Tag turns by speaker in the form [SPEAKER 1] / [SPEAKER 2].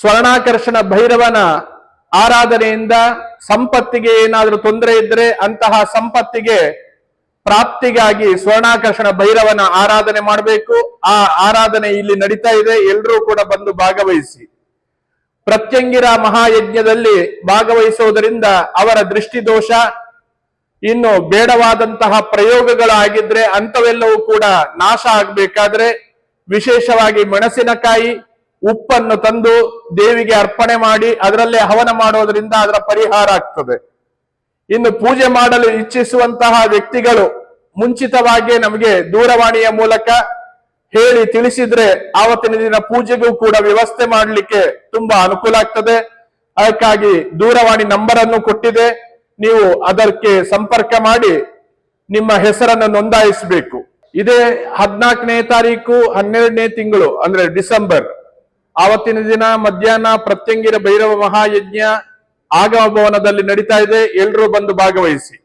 [SPEAKER 1] ಸ್ವರ್ಣಾಕರ್ಷಣ ಭೈರವನ ಆರಾಧನೆಯಿಂದ ಸಂಪತ್ತಿಗೆ ಏನಾದರೂ ತೊಂದರೆ ಇದ್ರೆ ಅಂತಹ ಸಂಪತ್ತಿಗೆ ಪ್ರಾಪ್ತಿಗಾಗಿ ಸ್ವರ್ಣಾಕರ್ಷಣ ಭೈರವನ ಆರಾಧನೆ ಮಾಡಬೇಕು. ಆ ಆರಾಧನೆ ಇಲ್ಲಿ ನಡೀತಾ ಇದೆ. ಎಲ್ಲರೂ ಕೂಡ ಬಂದು ಭಾಗವಹಿಸಿ. ಪ್ರತ್ಯಂಗಿರ ಮಹಾಯಜ್ಞದಲ್ಲಿ ಭಾಗವಹಿಸುವುದರಿಂದ ಅವರ ದೃಷ್ಟಿದೋಷ, ಇನ್ನು ಬೇಡವಾದಂತಹ ಪ್ರಯೋಗಗಳಾಗಿದ್ರೆ ಅಂಥವೆಲ್ಲವೂ ಕೂಡ ನಾಶ ಆಗ್ಬೇಕಾದ್ರೆ ವಿಶೇಷವಾಗಿ ಮೆಣಸಿನಕಾಯಿ ಉಪ್ಪನ್ನು ತಂದು ದೇವಿಗೆ ಅರ್ಪಣೆ ಮಾಡಿ ಅದರಲ್ಲೇ ಹವನ ಮಾಡೋದ್ರಿಂದ ಅದರ ಪರಿಹಾರ ಆಗ್ತದೆ. ಇನ್ನು ಪೂಜೆ ಮಾಡಲು ಇಚ್ಛಿಸುವಂತಹ ವ್ಯಕ್ತಿಗಳು ಮುಂಚಿತವಾಗಿ ನಮಗೆ ದೂರವಾಣಿಯ ಮೂಲಕ ಹೇಳಿ ತಿಳಿಸಿದ್ರೆ ಆವತ್ತಿನ ದಿನ ಪೂಜೆಗೂ ಕೂಡ ವ್ಯವಸ್ಥೆ ಮಾಡಲಿಕ್ಕೆ ತುಂಬಾ ಅನುಕೂಲ ಆಗ್ತದೆ. ಅದಕ್ಕಾಗಿ ದೂರವಾಣಿ ನಂಬರ್ ಅನ್ನು ಕೊಟ್ಟಿದೆ. ನೀವು ಅದಕ್ಕೆ ಸಂಪರ್ಕ ಮಾಡಿ ನಿಮ್ಮ ಹೆಸರನ್ನು ನೋಂದಾಯಿಸಬೇಕು. ಇದೇ ಹದಿನಾಲ್ಕನೇ ತಾರೀಕು, ಹನ್ನೆರಡನೇ ತಿಂಗಳು, ಅಂದ್ರೆ ಡಿಸೆಂಬರ್. ಆವತ್ತಿನ ದಿನ ಮಧ್ಯಾಹ್ನ ಪ್ರತ್ಯಂಗಿರ ಭೈರವ ಮಹಾಯಜ್ಞ ಆಗಮ ಭವನದಲ್ಲಿ ನಡೀತಾ ಇದೆ. ಎಲ್ಲರೂ ಬಂದು ಭಾಗವಹಿಸಿ.